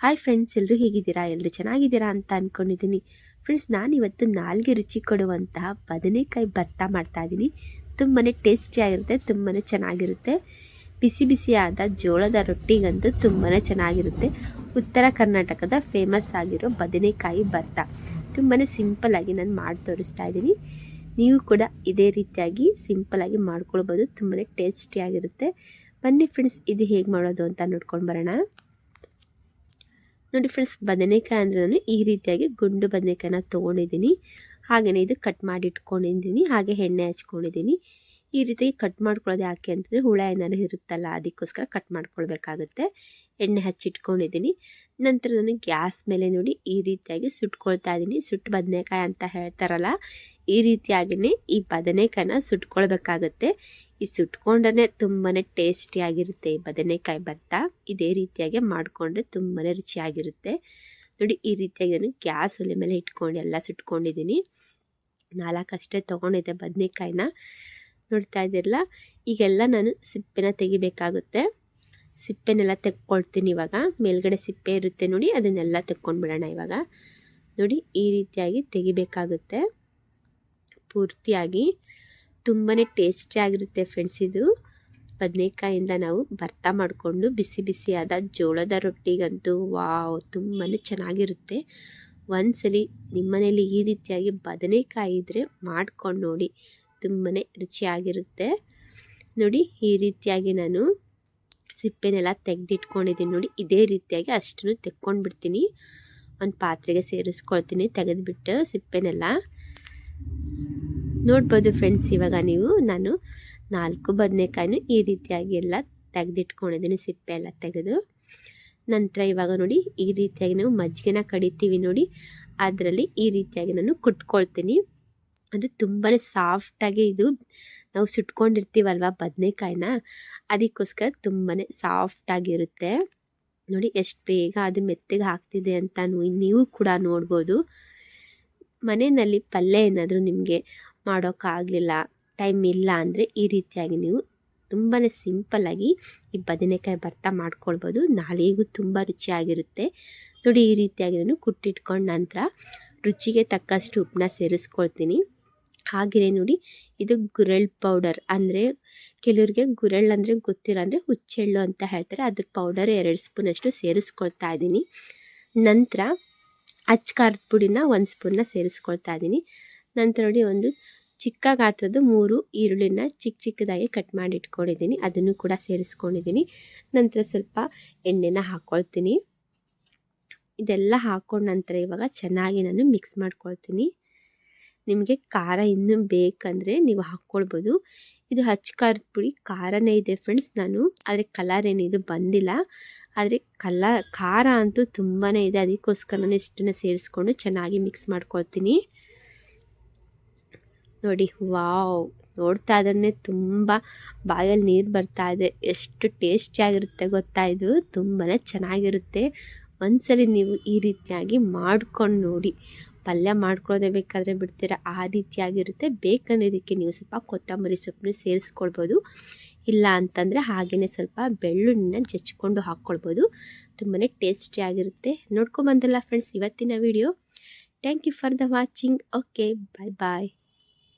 Hi friends ಎಲ್ಲರೂ ಹೇಗಿದ್ದೀರಾ? ಎಲ್ಲರೂ ಚೆನ್ನಾಗಿದ್ದೀರಾ ಅಂತ ಅಂದ್ಕೊಂಡಿದ್ದೀನಿ ಫ್ರೆಂಡ್ಸ್ ನಾನಿವತ್ತು ನಾಲ್ಗೆ ರುಚಿ ಕೊಡುವಂತಹ ಬದನೆಕಾಯಿ ಭರ್ತಾ ಮಾಡ್ತಾ ಇದ್ದೀನಿ. ತುಂಬಾ ಟೇಸ್ಟಿಯಾಗಿರುತ್ತೆ ತುಂಬಾ ಚೆನ್ನಾಗಿರುತ್ತೆ. ಬಿಸಿ ಬಿಸಿಯಾದ ಜೋಳದ ರೊಟ್ಟಿಗಂತೂ ತುಂಬಾ ಚೆನ್ನಾಗಿರುತ್ತೆ. ಉತ್ತರ ಕರ್ನಾಟಕದ ಫೇಮಸ್ ಆಗಿರೋ ಬದನೆಕಾಯಿ ಭರ್ತಾ. ತುಂಬಾ ಸಿಂಪಲ್ಲಾಗಿ ನಾನು ಮಾಡಿ ತೋರಿಸ್ತಾ ಇದ್ದೀನಿ. ನೀವು ಕೂಡ ಇದೇ ರೀತಿಯಾಗಿ ಸಿಂಪಲ್ಲಾಗಿ ಮಾಡ್ಕೊಳ್ಬೋದು ತುಂಬಾ ಟೇಸ್ಟಿಯಾಗಿರುತ್ತೆ ಬನ್ನಿ ಫ್ರೆಂಡ್ಸ್ ಇದು ಹೇಗೆ ಮಾಡೋದು ಅಂತ ನೋಡ್ಕೊಂಡು ಬರೋಣ. ನೋಡಿ ಫ್ರೆಂಡ್ಸ್ ಬದನೆಕಾಯಿ ಅಂದರೆ ನಾನು ಈ ರೀತಿಯಾಗಿ ಗುಂಡು ಬದನೆಕಾಯಿನ ತೊಗೊಂಡಿದ್ದೀನಿ. ಹಾಗೆಯೇ ಇದು ಕಟ್ ಮಾಡಿ ಇಟ್ಕೊಂಡಿದ್ದೀನಿ. ಹಾಗೆ ಎಣ್ಣೆ ಹಚ್ಕೊಂಡಿದ್ದೀನಿ. ಈ ರೀತಿ ಕಟ್ ಮಾಡ್ಕೊಳ್ಳೋದು ಯಾಕೆ ಅಂತಂದರೆ ಹುಳ ಏನಾದ್ರು ಇರುತ್ತಲ್ಲ, ಅದಕ್ಕೋಸ್ಕರ ಕಟ್ ಮಾಡ್ಕೊಳ್ಬೇಕಾಗುತ್ತೆ. ಎಣ್ಣೆ ಹಚ್ಚಿಟ್ಕೊಂಡಿದ್ದೀನಿ ನಂತರ ನಾನು ಗ್ಯಾಸ್ ಮೇಲೆ ನೋಡಿ ಈ ರೀತಿಯಾಗಿ ಸುಟ್ಕೊಳ್ತಾ ಇದ್ದೀನಿ. ಸುಟ್ಟು ಬದನೆಕಾಯಿ ಅಂತ ಹೇಳ್ತಾರಲ್ಲ, ಈ ರೀತಿಯಾಗಿಯೇ ಈ ಬದನೆಕಾಯಿನ ಸುಟ್ಕೊಳ್ಬೇಕಾಗುತ್ತೆ. ಈ ಸುಟ್ಕೊಂಡ್ರೆ ತುಂಬಾ ಟೇಸ್ಟಿಯಾಗಿರುತ್ತೆ ಈ ಬದನೆಕಾಯಿ ಭತ್ತ. ಇದೇ ರೀತಿಯಾಗಿ ಮಾಡಿಕೊಂಡ್ರೆ ತುಂಬಾ ರುಚಿಯಾಗಿರುತ್ತೆ. ನೋಡಿ, ಈ ರೀತಿಯಾಗಿ ನಾನು ಗ್ಯಾಸ್ ಒಲೆ ಮೇಲೆ ಇಟ್ಕೊಂಡು ಎಲ್ಲ ಸುಟ್ಕೊಂಡಿದ್ದೀನಿ. ನಾಲ್ಕಷ್ಟೇ ತೊಗೊಂಡಿದ್ದೆ ಬದನೆಕಾಯಿನ. ನೋಡ್ತಾ ಇದ್ದಿರಲ್ಲ? ಈಗೆಲ್ಲ ನಾನು ಸಿಪ್ಪೆನ ತೆಗಿಬೇಕಾಗುತ್ತೆ. ಸಿಪ್ಪೆನೆಲ್ಲ ತೆಕ್ಕೊಳ್ತೀನಿ ಇವಾಗ. ಮೇಲ್ಗಡೆ ಸಿಪ್ಪೆ ಇರುತ್ತೆ ನೋಡಿ, ಅದನ್ನೆಲ್ಲ ತೆಕ್ಕೊಂಡ್ಬಿಡೋಣ ಇವಾಗ. ನೋಡಿ, ಈ ರೀತಿಯಾಗಿ ತೆಗಿಬೇಕಾಗುತ್ತೆ. ಪೂರ್ತಿಯಾಗಿ. ತುಂಬಾ ಟೇಸ್ಟಿಯಾಗಿರುತ್ತೆ ಫ್ರೆಂಡ್ಸ್ ಇದು. ಬದನೆಕಾಯಿಂದ ನಾವು ಭರ್ತ ಮಾಡಿಕೊಂಡು ಬಿಸಿ ಬಿಸಿಯಾದ ಜೋಳದ ರೊಟ್ಟಿಗಂತೂ ವಾವ್ ತುಂಬಾ ಚೆನ್ನಾಗಿರುತ್ತೆ. ಒಂದ್ಸಲಿ ನಿಮ್ಮನೇಲಿ ಈ ರೀತಿಯಾಗಿ ಬದನೆಕಾಯಿ ಇದ್ದರೆ ಮಾಡ್ಕೊಂಡು ನೋಡಿ. ತುಂಬಾ ರುಚಿಯಾಗಿರುತ್ತೆ. ನೋಡಿ, ಈ ರೀತಿಯಾಗಿ ನಾನು ಸಿಪ್ಪೆನೆಲ್ಲ ತೆಗೆದಿಟ್ಕೊಂಡಿದ್ದೀನಿ. ನೋಡಿ, ಇದೇ ರೀತಿಯಾಗಿ ಅಷ್ಟನ್ನು ತೆಕ್ಕೊಂಡ್ಬಿಡ್ತೀನಿ. ಒಂದು ಪಾತ್ರೆಗೆ ಸೇರಿಸ್ಕೊಳ್ತೀನಿ, ತೆಗೆದುಬಿಟ್ಟು ಸಿಪ್ಪೆನೆಲ್ಲ. ನೋಡ್ಬೋದು ಫ್ರೆಂಡ್ಸ್, ಇವಾಗ ನೀವು, ನಾನು ನಾಲ್ಕು ಬದನೆಕಾಯಿನೂ ಈ ರೀತಿಯಾಗಿ ಎಲ್ಲ ತೆಗೆದಿಟ್ಕೊಂಡಿದ್ದೀನಿ, ಸಿಪ್ಪೆ ಎಲ್ಲ ತೆಗೆದು. ನಂತರ ಇವಾಗ ನೋಡಿ, ಈ ರೀತಿಯಾಗಿ ನಾವು ಮಜ್ಜಿಗೆನ ಕಡಿತೀವಿ ನೋಡಿ, ಅದರಲ್ಲಿ ಈ ರೀತಿಯಾಗಿ ನಾನು ಕುಟ್ಕೊಳ್ತೀನಿ. ಅದು ತುಂಬಾ ಸಾಫ್ಟಾಗಿ ಇದು ನಾವು ಸುಟ್ಕೊಂಡಿರ್ತೀವಲ್ವ ಬದನೆಕಾಯಿನ? ಅದಕ್ಕೋಸ್ಕರ ತುಂಬಾ ಸಾಫ್ಟಾಗಿರುತ್ತೆ ನೋಡಿ ಎಷ್ಟು ಬೇಗ ಅದು ಮೆತ್ತಗೆ ಹಾಕ್ತಿದೆ ಅಂತ ನೀವು ಕೂಡ ನೋಡ್ಬೋದು. ಮನೆಯಲ್ಲಿ ಪಲ್ಯ ಏನಾದರೂ ನಿಮಗೆ ಮಾಡೋಕ್ಕಾಗಲಿಲ್ಲ, ಟೈಮ್ ಇಲ್ಲ ಅಂದರೆ ಈ ರೀತಿಯಾಗಿ ನೀವು ತುಂಬಾ ಸಿಂಪಲ್ಲಾಗಿ ಈ ಬದನೆಕಾಯಿ ಭರ್ತ ಮಾಡ್ಕೊಳ್ಬೋದು. ನಾಳೆಗೂ ತುಂಬ ರುಚಿಯಾಗಿರುತ್ತೆ. ನೋಡಿ ಈ ರೀತಿಯಾಗಿ ನಾನು ಕುಟ್ಟಿಟ್ಕೊಂಡ ನಂತರ ರುಚಿಗೆ ತಕ್ಕಷ್ಟು ಉಪ್ಪನ್ನ ಸೇರಿಸ್ಕೊಳ್ತೀನಿ. ಹಾಗೆಯೇ ನೋಡಿ ಇದು ಗುರೆಳ್ ಪೌಡರ್ ಅಂದರೆ ಕೆಲವರಿಗೆ ಗುರೆಳ್ ಅಂದರೆ ಗೊತ್ತಿಲ್ಲ ಅಂದರೆ ಹುಚ್ಚೆಳ್ಳು ಅಂತ ಹೇಳ್ತಾರೆ. ಅದ್ರ ಪೌಡರ್ ಎರಡು ಸ್ಪೂನಷ್ಟು ಸೇರಿಸ್ಕೊಳ್ತಾ ಇದ್ದೀನಿ. ನಂತರ ಅಚ್ಚ ಖಾರದ ಪುಡಿನ ಒಂದು ಸ್ಪೂನ್ನ ಸೇರಿಸ್ಕೊಳ್ತಾ ಇದ್ದೀನಿ. ನಂತರ ನೋಡಿ ಒಂದು ಚಿಕ್ಕ ಗಾತ್ರದ ಮೂರು ಈರುಳ್ಳಿನ ಚಿಕ್ಕ ಚಿಕ್ಕದಾಗಿ ಕಟ್ ಮಾಡಿ ಇಟ್ಕೊಂಡಿದ್ದೀನಿ. ಅದನ್ನು ಕೂಡ ಸೇರಿಸ್ಕೊಂಡಿದ್ದೀನಿ. ನಂತರ ಸ್ವಲ್ಪ ಎಣ್ಣೆನ ಹಾಕ್ಕೊಳ್ತೀನಿ ಇದೆಲ್ಲ ಹಾಕ್ಕೊಂಡ ನಂತರ ಇವಾಗ ಚೆನ್ನಾಗಿ ನಾನು ಮಿಕ್ಸ್ ಮಾಡ್ಕೊಳ್ತೀನಿ. ನಿಮಗೆ ಖಾರ ಇನ್ನೂ ಬೇಕಂದರೆ ನೀವು ಹಾಕ್ಕೊಳ್ಬೋದು. ಇದು ಹಚ್ಚ ಖಾರದ ಪುಡಿ, ಖಾರನೇ ಇದೆ ಫ್ರೆಂಡ್ಸ್ ನಾನು. ಆದರೆ ಕಲರ್ ಏನಿದು ಬಂದಿಲ್ಲ. ಆದರೆ ಕಲ ಖಾರ ಅಂತೂ ತುಂಬಾ ಇದೆ. ಅದಕ್ಕೋಸ್ಕರ ನಾನು ಇಷ್ಟನ್ನು ಸೇರಿಸ್ಕೊಂಡು ಚೆನ್ನಾಗಿ ಮಿಕ್ಸ್ ಮಾಡ್ಕೊಳ್ತೀನಿ. ನೋಡಿ, ವಾವ್! ನೋಡ್ತಾ ಇದನ್ನೇ ತುಂಬ ಬಾಯಲ್ಲಿ ನೀರು ಬರ್ತಾ ಇದೆ. ಎಷ್ಟು ಟೇಸ್ಟಿಯಾಗಿರುತ್ತೆ ಗೊತ್ತಾ ಇದು? ತುಂಬಾ ಚೆನ್ನಾಗಿರುತ್ತೆ. ಒಂದ್ಸಲಿ ನೀವು ಈ ರೀತಿಯಾಗಿ ಮಾಡ್ಕೊಂಡು ನೋಡಿ. ಪಲ್ಯ ಮಾಡ್ಕೊಳ್ಳೋದೇ ಬೇಕಾದರೆ ಬಿಡ್ತೀರ? ಆ ರೀತಿಯಾಗಿರುತ್ತೆ. ಬೇಕಂದ್ರೆ ಇದಕ್ಕೆ ನೀವು ಸ್ವಲ್ಪ ಕೊತ್ತಂಬರಿ ಸೊಪ್ಪನ್ನು ಸೇರಿಸ್ಕೊಳ್ಬೋದು. ಇಲ್ಲ ಅಂತಂದರೆ ಹಾಗೆಯೇ ಸ್ವಲ್ಪ ಬೆಳ್ಳುಳ್ಳಿನ ಜಚ್ಕೊಂಡು ಹಾಕ್ಕೊಳ್ಬೋದು. ತುಂಬಾ ಟೇಸ್ಟಿಯಾಗಿರುತ್ತೆ ನೋಡ್ಕೊಂಬಂದಲ್ಲ ಫ್ರೆಂಡ್ಸ್ ಇವತ್ತಿನ video thank you for the watching okay bye bye